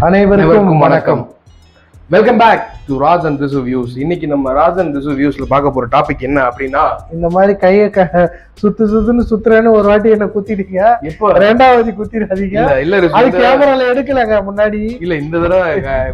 அனைவருக்கும் வணக்கம். Welcome back to Raj and Risu views இன்னைக்கு நம்ம ராஜ் அண்ட் ரிசு வியூஸ்ல பார்க்க போற டாபிக் என்ன அப்படின்னா இந்த மாதிரி கைய சுத்து சுத்துன்னு சுத்துறேன்னு ஒரு வாட்டி என்ன குத்திட்டீங்க. இப்போ ரெண்டாவது குத்திடாதீங்க. இல்ல அது கேமரால எடுக்கலங்க முன்னாடி. இல்ல இந்த தடவை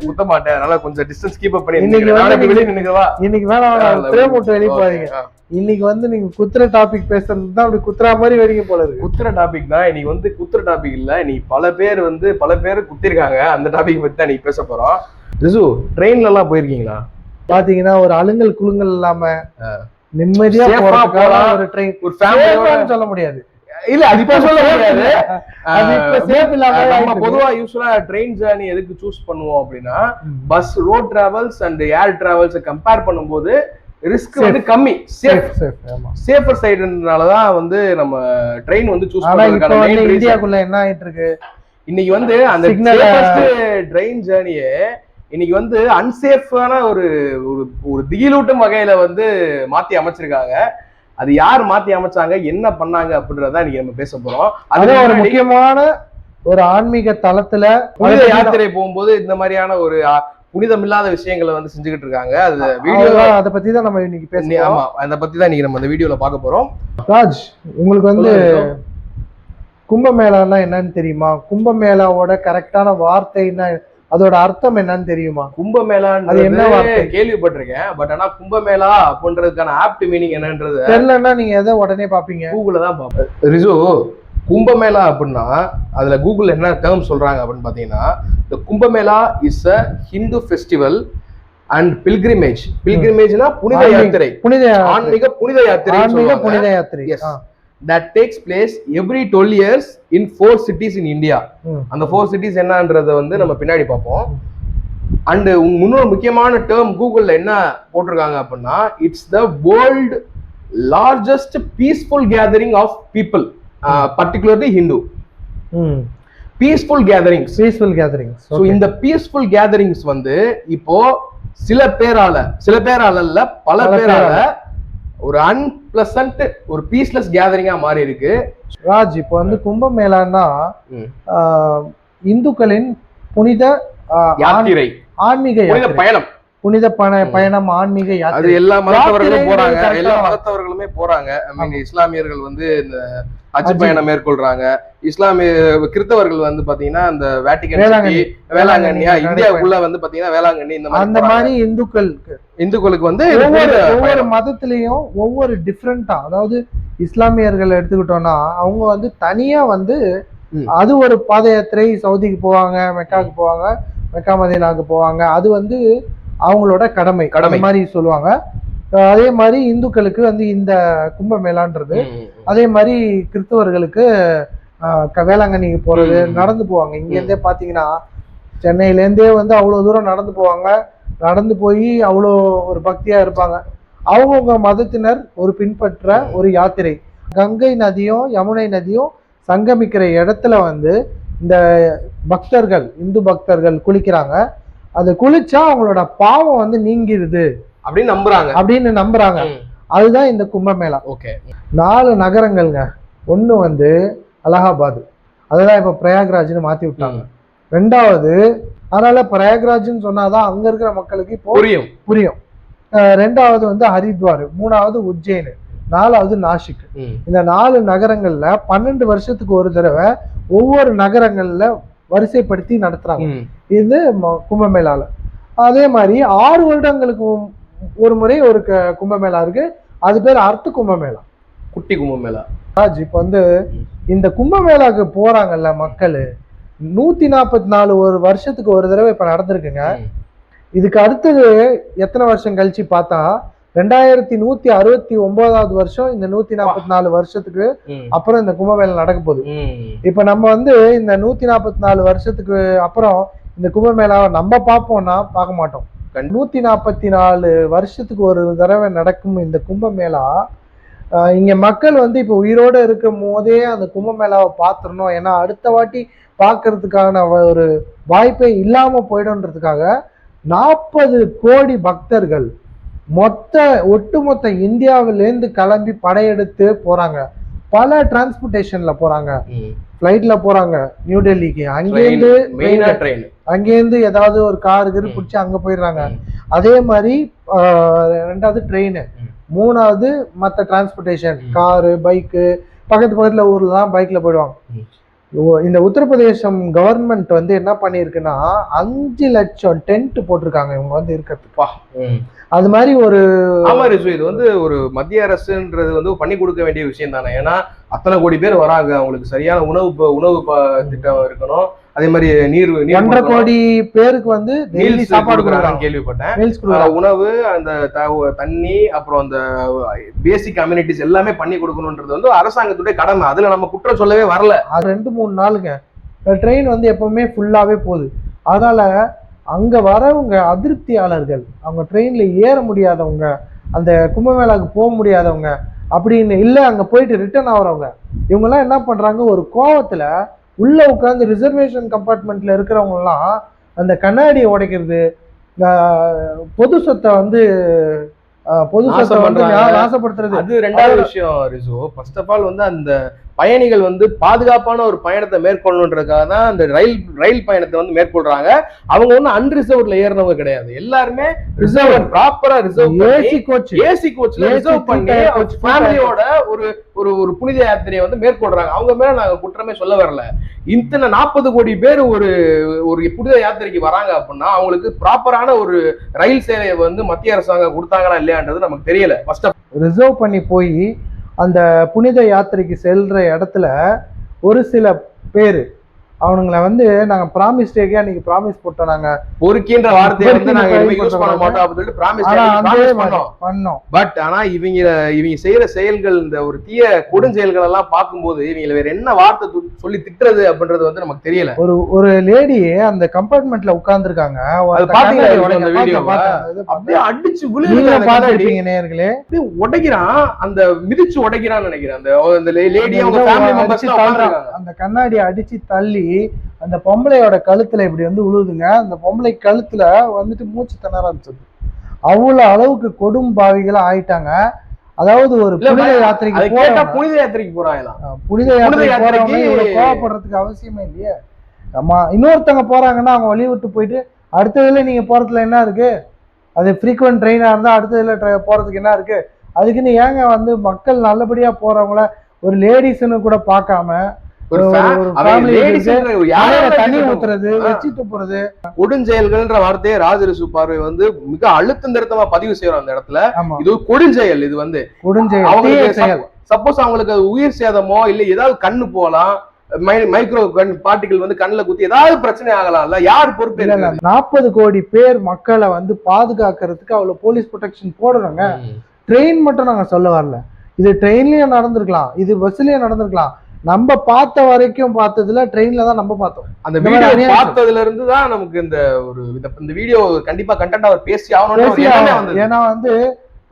குத்த மாட்டேன். அதனால கொஞ்சம் டிஸ்டன்ஸ் கீப் அப் பண்ணி இன்னைக்கு வெளியே நின்னுக்கவா இன்னைக்கு வேணாம் பிரேம் விட்டு வெளியே போறீங்க இன்னைக்கு வந்து நீங்க குத்துற டாபிக் பேசுறது தான் அப்படி குத்துற மாதிரி வரீங்க போல இருக்கு. குத்துற டாபிக் தான். இன்னைக்கு வந்து குத்துற டாபிக் இல்ல. இன்னைக்கு பல பேர் வந்து பல பேர் குத்திருக்காங்க. அந்த டாபிக் பத்தி தான் இன்னைக்கு பேச போறோம். ரிசு ட்ரெயின்ல எல்லாம் போயிருக்கீங்களா பாத்தீங்கன்னா ஒரு அலுங்கல் குலுங்கல் இல்லாம நிம்மதியா போலாம். ஒரு ட்ரெயின் ஒரு ஃபேமிலியோட சொல்ல முடியாது இல்ல அது இப்ப சொல்ல முடியாது அது இப்ப safe இல்லாம நம்ம. பொதுவா யூஸ்வலா ட்ரெயின் ஜேர்னி எதுக்கு சூஸ் பண்ணுவோம் அப்படின்னா. Bus road travels and air travels compare பண்ணும்போது ரிஸ்க். வந்து கம்மி சேஃப் ஆமா. சேஃபர் சைடுனால தான் வந்து நம்ம ட்ரெயின் வந்து சூஸ் ரீசன் இந்தியாக்குள்ள என்ன ஆயிட்டு இருக்கு இன்னைக்கு வந்து அந்த ட்ரெயின் ஜேர்னியே இன்னைக்கு வந்து அன்சேஃபான ஒரு ஒரு- திகிலூட்டும் வகையில வந்து மாத்தி அமைச்சிருக்காங்க. அது யார் மாத்தி அமைச்சாங்க என்ன பண்ணாங்க அப்படின்றத இன்னைக்கு நம்ம பேச போறோம். அது அது ஒரு முக்கியமான ஒரு ஆன்மீக தளத்துல புனித யாத்திரை போகும்போது இந்த மாதிரியான ஒரு அ, புனிதமில்லாத விஷயங்களை வந்து செஞ்சுக்கிட்டு இருக்காங்க. அது வீடியோ அதை பத்தி தான் நம்ம இன்னைக்கு பேசுறோம் ஆமா அதை பத்தி தான் இன்னைக்கு நம்ம இந்த வீடியோல பார்க்க போறோம். ராஜ் உங்களுக்கு வந்து. கும்பமேளான்னா என்னன்னு தெரியுமா? கும்பமேளாவோட கரெக்டான வார்த்தை என்ன அதோட அர்த்தம் என்னன்னு தெரியுமா? அது கும்பமேளான்றது என்ன வார்த்தை? கேள்விப்பட்டிருக்கேன் பட் ஆனா கும்பமேளா அப்படின்றதுக்கான ஆப்ட் மீனிங் என்னன்றது தெரியலன்னா நீங்க எதை உடனே பாப்பீங்க கூகுள்ல தான் பார்ப்பேன். ரிசு கும்பமேளா அப்படின்னா அதுல கூகுள் என்ன டேர்ம் சொல்றாங்க அப்படின்னு பாத்தீங்கன்னா இந்த Kumbh Mela is a Hindu festival and pilgrimage பில்கிரிமேஜ்னா புனித யாத்திரை. புனித. ஆன்மீக புனித யாத்திரை ஆன்மீக புனித யாத்திரை. Takes place every 12 years in four cities in India. ம். அந்த ஃபோர் சிட்டிஸ் என்னன்றத வந்து நம்ம பின்னாடி பார்ப்போம். அண்ட் இன்னொரு முக்கியமான டேர்ம் கூகுள்ல என்ன போட்டிருக்காங்க அப்படின்னா it's the world largest peaceful gathering of people particularly Hindu peaceful gatherings peaceful gatherings so இந்த பீஸ்ஃபுல் கேதரிங்ஸ் வந்து இப்போ சில பேரால சில பேரால பல பேரால. ஒரு அன்பிளசன்ட் ஒரு பீஸ்லெஸ் கேதரிங்கா மாறி இருக்கு. ராஜ் இப்போ வந்து கும்பமேளான்னா இந்துக்களின் புனித யாத்திரை. ஆன்மீக பயணம். புனித பண. பயணம் ஆன்மீக அது எல்லா மதத்தவர்களும் போறாங்க எல்லா. மதத்தவர்களுமே போறாங்க ஐ மீன் ஆமா. இஸ்லாமியர்கள் வந்து இந்த ஹஜ். பயணம் மேற்கொள்றாங்க இஸ்லாமிய கிறிஸ்தவர்கள் வந்து பாத்தீங்கன்னா இந்த வேட்டிகன் வேளாங்கண்ணி. சிட்டி வேளாங்கண்ணி வேளாங்கண்ணி, இந்தியாவுக்குள்ள வந்து பாத்தீங்கன்னா வேளாங்கண்ணி இந்த அந்த மாதிரி மாதிரி இந்துக்களுக்கு. இந்துக்களுக்கு வந்து ஒவ்வொரு ஒவ்வொரு. மதத்திலையும் ஒவ்வொரு டிஃப்ரெண்டா அதாவது இஸ்லாமியர்கள் எடுத்துக்கிட்டோம்னா அவங்க வந்து தனியா வந்து. அது ஒரு பாத யாத்திரை சவுதிக்கு போவாங்க மெக்காவுக்கு போவாங்க மெக்கா மதீனாவுக்கு போவாங்க அது வந்து அவங்களோட கடமை. கடமை. மாதிரி சொல்லுவாங்க. அதே மாதிரி இந்துக்களுக்கு வந்து இந்த கும்பமேளான்றது. அதே மாதிரி கிறிஸ்தவர்களுக்கு வேளாங்கண்ணிக்கு போறது. நடந்து போவாங்க. இங்க இருந்தே பாத்தீங்கன்னா சென்னையில இருந்தே வந்து அவ்வளவு தூரம் நடந்து போவாங்க. நடந்து போய் அவ்வளோ ஒரு பக்தியா இருப்பாங்க. அவங்கவுங்க மதத்தினர் ஒரு பின்பற்ற. ஒரு யாத்திரை. கங்கை நதியும் யமுனை நதியும் சங்கமிக்கிற இடத்துல வந்து இந்த பக்தர்கள் இந்து பக்தர்கள் குளிக்கிறாங்க. அது குளிச்சா அவங்களோட பாவம் வந்து நீங்கிருது. அப்படின்னு நம்புறாங்க. அப்படின்னு நம்புறாங்க. அதுதான் இந்த கும்பமேளா. ஓகே. நாலு நகரங்கள்ங்க. ஒன்று வந்து அலகாபாத். அதுதான் இப்போ பிரயாக்ராஜ்னு மாற்றி விட்டாங்க. ரெண்டாவது அதனால பிரயாக்ராஜ்னு சொன்னாதான் அங்கே இருக்கிற மக்களுக்கு புரியும். புரியும். ரெண்டாவது வந்து ஹரித்வார். மூணாவது உஜ்ஜைன் நாலாவது நாசிக். இந்த நாலு நகரங்கள்ல பன்னெண்டு வருஷத்துக்கு ஒரு தடவை ஒவ்வொரு நகரங்கள்ல வரிசைப்படுத்தி நடத்துறாங்க. இது கும்பமேளால அதே மாதிரி ஆறு வருடங்களுக்கு ஒரு முறை ஒரு கும்பமேளா இருக்கு அது பேர் அர்த்த கும்பமேளா குட்டி கும்பமேளா ராஜ் இப்போ வந்து. இந்த கும்பமேளாக்கு போறாங்கல்ல மக்கள் நூத்தி நாற்பத்தி நாலு ஒரு வருஷத்துக்கு ஒரு தடவை இப்ப நடந்திருக்குங்க. இதுக்கு அடுத்தது எத்தனை வருஷம் கழிச்சு பார்த்தா ரெண்டாயிரத்தி நூத்தி அறுபத்தி ஒன்பதாவது வருஷம் இந்த நூத்தி நாற்பத்தி நாலு வருஷத்துக்கு. அப்புறம் இந்த கும்பமேளா நடக்க போகுது. இப்ப நம்ம வந்து இந்த நூத்தி நாற்பத்தி நாலு வருஷத்துக்கு அப்புறம் இந்த கும்பமேளாவை நம்ம பார்ப்போம்னா பார்க்க மாட்டோம் நூத்தி நாற்பத்தி நாலு வருஷத்துக்கு ஒரு தடவை நடக்கும் இந்த கும்பமேளா இங்க மக்கள் வந்து இப்ப உயிரோட இருக்கும் போதே அந்த கும்பமேளாவை பார்த்துடணும் ஏன்னா அடுத்த வாட்டி பார்க்கறதுக்கான ஒரு வாய்ப்பே இல்லாம போயிடும்ன்றதுக்காக நாற்பது கோடி பக்தர்கள் மொத்த ஒட்டுமொத்த இந்தியாவிலேருந்து கிளம்பி படையெடுத்து போறாங்க. பல டிரான்ஸ்போர்ட்டேஷன்ல போறாங்க. ஃப்ளைட்ல போறாங்க. நியூ டெல்லிக்கு அங்கேருந்து மெயினா ட்ரெயின் அங்கேருந்து ஏதாவது ஒரு கார் கீரு. பிடிச்சி அங்க போயிடுறாங்க. அதே மாதிரி ரெண்டாவது ட்ரெயின். மூணாவது மற்ற டிரான்ஸ்போர்ட்டேஷன் ம். காரு பைக்கு பக்கத்து பக்கத்துல ஊர்ல தான் பைக்ல போயிடுவாங்க. இந்த உத்தரப்பிரதேசம் கவர்மெண்ட் வந்து என்ன பண்ணியிருக்குன்னா அஞ்சு லட்சம் டென்ட் போட்டிருக்காங்க. இவங்க வந்து இருக்கிறதுக்கு. ம். அது மாதிரி ஒரு ஆமா ரிசு இது வந்து ஒரு மத்திய அரசுன்றது வந்து பண்ணி கொடுக்க வேண்டிய விஷயம் தானே ஏன்னா அத்தனை கோடி பேர் வராங்க. அவங்களுக்கு சரியான உணவு உணவு திட்டம் இருக்கணும். அதே மாதிரி நீர் நீர் ஒன்றரை. கோடி பேருக்கு வந்து டெய்லி சாப்பாடு கொடுக்குறாங்க. கேள்விப்பட்டேன். உணவு அந்த தண்ணி அப்புறம் அந்த பேசிக் கம்யூனிட்டிஸ் எல்லாமே பண்ணி கொடுக்கணுன்றது வந்து அரசாங்கத்துடைய கடமை. அதுல நம்ம குற்றம் சொல்லவே வரல. அது ரெண்டு மூணு நாளுங்க. ட்ரெயின் வந்து எப்பவுமே ஃபுல்லாவே போகுது. அதனால அங்க வரவங்க அதிருப்தியாளர்கள் அவங்க ட்ரெயின்ல ஏற முடியாதவங்க அந்த கும்பமேளாவுக்கு போக முடியாதவங்க அப்படின்னு இல்லை அங்க போயிட்டு ரிட்டர்ன் ஆகுறவங்க இவங்கெல்லாம் என்ன பண்றாங்க? ஒரு கோவத்துல உள்ள உட்காந்து ரிசர்வேஷன் கம்பார்ட்மெண்ட்ல இருக்கிறவங்கலாம் அந்த கண்ணாடியை உடைக்கிறது பொது சொத்தை வந்து பொது சொத்தை வந்து நாசப்படுத்துறது. அது ரெண்டாவது விஷயம் ரிசு. ஃபர்ஸ்ட் ஆஃப் ஆல் வந்து அந்த பயணிகள் வந்து பாதுகாப்பான ஒரு பயணத்தை மேற்கொள்ளணுன்றதுக்காக தான் அந்த ரயில் ரயில் பயணத்தை வந்து மேற்கொள்றாங்க. அவங்க ஒன்றும் அன்ரிசர்வ்ட்ல ஏறினவங்க கிடையாது. எல்லாருமே ரிசர்வ் ப்ராப்பரா ரிசர்வ் ஏசி கோச் ஏசி கோச்ல ரிசர்வ் பண்ணி ஃபேமிலியோட ஒரு ஒரு ஒரு புனித யாத்திரையை வந்து மேற்கொள்றாங்க. அவங்க மேல நாங்க குற்றமே சொல்ல வரல. இத்தனை நாற்பது கோடி பேர் ஒரு ஒரு புனித யாத்திரைக்கு வராங்க அப்படின்னா அவங்களுக்கு ப்ராப்பரான ஒரு ரயில் சேவையை வந்து மத்திய அரசாங்கம் கொடுத்தாங்களா இல்லையான்றது நமக்கு தெரியல. ஃபர்ஸ்ட் ரிசர்வ் பண்ணி போய் அந்த புனித யாத்திரைக்கு செல்கிற இடத்துல ஒரு சில பேர் அவனுங்களை வந்து நாங்க ப்ராமிஸ் டேக்கே அன்னைக்கு ப்ராமிஸ் போட்டோம் நாங்க. பொறுக்கின்ற வார்த்தையை வந்து நாங்க யூஸ் பண்ண. மாட்டோம் அப்படின்னு சொல்லிட்டு ப்ராமிஸ் பண்ணோம். பண்ணோம் பட் ஆனா இவங்க இவங்க செய்யற செயல்கள் இந்த ஒரு தீய கொடுஞ்செயல்கள் எல்லாம் பார்க்கும்போது இவங்களை வேற என்ன வார்த்தை சொல்லி திட்டுறது அப்படின்றது வந்து நமக்கு தெரியல. ஒரு ஒரு லேடி அந்த கம்பார்ட்மெண்ட்ல உட்கார்ந்துருக்காங்க. அது பாத்தீங்களா அந்த வீடியோவை? அப்படியே அடிச்சு விழுந்து பார்த்துருப்பீங்க நேர்களே அப்படியே உடைக்கிறான் அந்த மிதிச்சு உடைக்கிறான்னு நினைக்கிறேன். அந்த லேடி அவங்க ஃபேமிலி மெம்பர்ஸ். அந்த கண்ணாடி அடிச்சு தள்ளி அந்த பொம்பளையோட கழுத்துல இப்படி வந்து விழுதுங்க அந்த பொம்பளை கழுத்துல வந்துட்டு மூச்சு திணற ஆரம்பிச்சது அவ்வளவு அளவுக்கு கொடும் பாவிகளா ஆயிட்டாங்க. அதாவது ஒரு புனித யாத்திரைக்கு புனித யாத்திரைக்கு போறாங்களாம் புனித யாத்திரை யாத்திரைக்கு- போறவங்க கோவப்படுறதுக்கு அவசியமே இல்லையே. ஆமா இன்னொருத்தவங்க போறாங்கன்னா அவங்க வழி விட்டு போயிட்டு அடுத்ததுல நீங்க போறதுல என்ன இருக்கு? அது ஃப்ரீக்வெண்ட் ட்ரெயினா இருந்தா அடுத்ததுல போறதுக்கு என்ன இருக்கு? அதுக்குன்னு ஏங்க வந்து மக்கள் நல்லபடியா போறவங்கள ஒரு லேடிஸ்னு கூட பார்க்காம தண்ணி. ஊத்துறது ஆ. வச்சு துப்புறது கொடுஞ்செயல்கள்ன்ற வார்த்தையை ராஜரிசு பார்வை வந்து மிக அழுத்தம் திருத்தமா பதிவு செய்யறோம் அந்த இடத்துல இது கொடுஞ்செயல் இது வந்து கொடுஞ்செயல் சப்போஸ் அவங்களுக்கு உயிர் சேதமோ இல்ல ஏதாவது கண்ணு போகலாம் மைக்ரோ கண் பார்ட்டிகள் வந்து கண்ணுல குத்தி ஏதாவது பிரச்சனை ஆகலாம்ல யார் பொறுப்பு இல்ல? நாற்பது கோடி பேர் மக்களை வந்து பாதுகாக்கிறதுக்கு அவ்வளவு போலீஸ் ப்ரொடெக்ஷன் போடுறோங்க. ட்ரெயின் மட்டும் நாங்க சொல்ல வரல இது ட்ரெயின்லயும் நடந்திருக்கலாம் இது பஸ்லயும் நடந்திருக்கலாம் நம்ம பார்த்த வரைக்கும் பார்த்ததுல ட்ரெயின்ல தான் நம்ம பார்த்தோம். அந்த வீடியோ பார்த்ததுல இருந்து தான் நமக்கு இந்த ஒரு இந்த- வீடியோ கண்டிப்பா கண்டென்ட் அவர் பேசி ஆகணும். ஏன்னா வந்து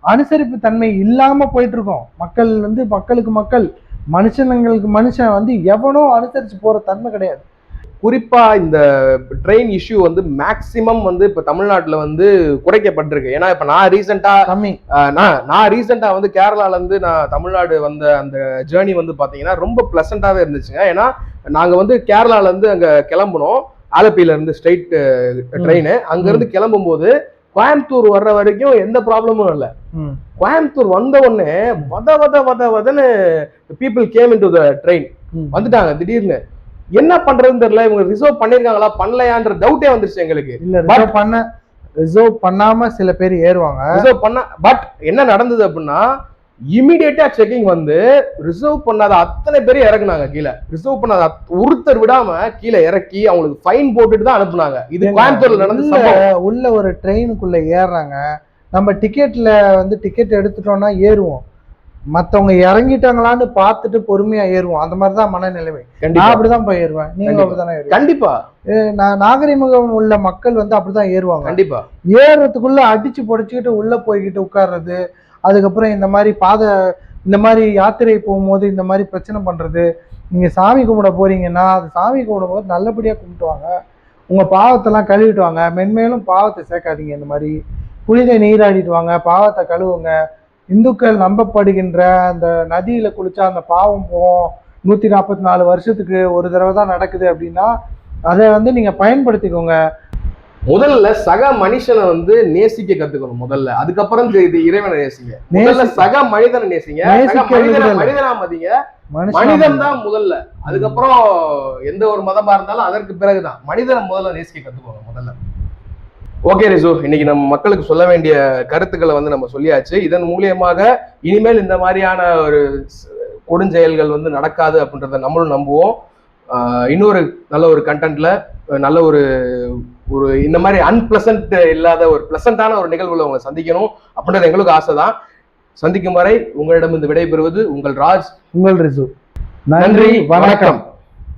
அனுசரிப்பு தன்மை இல்லாம போயிட்டு இருக்கோம் மக்கள் வந்து மக்களுக்கு மக்கள் மனுஷனுங்களுக்கு மனுஷன் வந்து எவனோ அனுசரிச்சு போற தன்மை கிடையாது. குறிப்பா இந்த ட்ரெயின் இஷ்யூ வந்து மேக்சிமம் வந்து இப்ப தமிழ்நாட்டுல வந்து குறைக்கப்பட்டிருக்கு. ஏன்னா இப்ப நான் ரீசெண்டா கம்மி. நான் நான் ரீசெண்டா வந்து கேரளால இருந்து நான் தமிழ்நாடு வந்த அந்த ஜேர்னி வந்து பாத்தீங்கன்னா ரொம்ப பிளசண்டாவே இருந்துச்சுங்க. ஏன்னா நாங்க வந்து கேரளால இருந்து அங்க கிளம்புனோம். ஆலப்பியில இருந்து ஸ்ட்ரைட் ட்ரெயின் அங்க இருந்து கிளம்பும் போது கோயம்புத்தூர் வர்ற வரைக்கும் எந்த ப்ராப்ளமும் இல்லை. கோயம்புத்தூர் வந்த உடனே வத வத வத வதன்னு people came into the train. வந்துட்டாங்க திடீர்னு. என்ன பண்றதுன்னு தெரியல இவங்க ரிசர்வ் பண்ணிருக்காங்களா பண்ணலையான்ற டவுட்டே வந்துருச்சு எங்களுக்கு. இல்ல பண்ண ரிசர்வ் பண்ணாம சில பேர் ஏறுவாங்க. ரிசர்வ் பண்ண பட் என்ன நடந்தது அப்படின்னா இமிடியேட்டா செக்கிங் வந்து ரிசர்வ் பண்ணாத அத்தனை பேரும் இறக்குனாங்க கீழே. ரிசர்வ் பண்ணாத ஒருத்தர் விடாம கீழே இறக்கி அவங்களுக்கு ஃபைன் போட்டுட்டு தான் அனுப்புனாங்க. இது கோயம்புத்தூர்ல நடந்த உள்ள ஒரு ட்ரெயினுக்குள்ள ஏறுறாங்க. நம்ம டிக்கெட்ல வந்து டிக்கெட் எடுத்துட்டோம்னா ஏறுவோம். மத்தவங்க இறங்கிட்டாங்களான்னு பார்த்துட்டு பொறுமையா ஏறுவோம். அந்த மாதிரி தான் மனநிலைமை நான் அப்படிதான் போய் ஏறுவேன். நீங்க. அப்படிதானே கண்டிப்பா. நான் நாகரிகம் உள்ள மக்கள் வந்து அப்படிதான் ஏறுவாங்க. கண்டிப்பா. ஏறுறதுக்குள்ள அடிச்சு பொடிச்சுக்கிட்டு உள்ள போய்கிட்டு உட்கார்றது அதுக்கப்புறம் இந்த மாதிரி பாதை இந்த மாதிரி யாத்திரை போகும்போது இந்த மாதிரி பிரச்சனை பண்றது நீங்க சாமி கும்பிட போறீங்கன்னா அது சாமி கும்பிடும் போது நல்லபடியா கும்பிட்டுவாங்க. உங்க பாவத்தெல்லாம் கழுவிட்டு வாங்க. மென்மேலும் பாவத்தை சேர்க்காதீங்க இந்த மாதிரி. புனித நீராடிட்டு வாங்க பாவத்தை கழுவுங்க. இந்துக்கள் நம்பப்படுகின்ற அந்த நதியில குளிச்சா அந்த பாவம் போகும். நூத்தி நாற்பத்தி நாலு வருஷத்துக்கு ஒரு தடவை தான் நடக்குது அப்படின்னா அதை வந்து நீங்க பயன்படுத்திக்கோங்க. முதல்ல சக மனுஷனை வந்து நேசிக்க கத்துக்கணும் முதல்ல. அதுக்கப்புறம் இது- இறைவனை நேசிங்க. முதல்ல சக மனிதனை நேசிங்க. மனிதனை மதிங்க. மனிதன் தான் முதல்ல. அதுக்கப்புறம் எந்த ஒரு மதமா இருந்தாலும் அதற்கு பிறகுதான். மனிதனை முதல்ல நேசிக்க கத்துக்கோங்க முதல்ல. ஓகே ரிசு இன்னைக்கு நம்ம மக்களுக்கு சொல்ல வேண்டிய கருத்துக்களை வந்து நம்ம சொல்லியாச்சு. இதன் மூலியமாக இனிமேல் இந்த மாதிரியான ஒரு கொடுஞ்செயல்கள் வந்து நடக்காது அப்படின்றத நம்மளும் நம்புவோம். இன்னொரு நல்ல ஒரு கண்டென்ட்ல நல்ல ஒரு ஒரு இந்த மாதிரி அன்பிளசன்ட் இல்லாத ஒரு பிளசண்டான ஒரு நிகழ்வுல உங்களை சந்திக்கணும் அப்படின்றது எங்களுக்கு ஆசை தான் சந்திக்கும் வரை உங்களிடம் விடைபெறுவது உங்கள் ராஜ். உங்கள் ரிசு நன்றி வணக்கம்.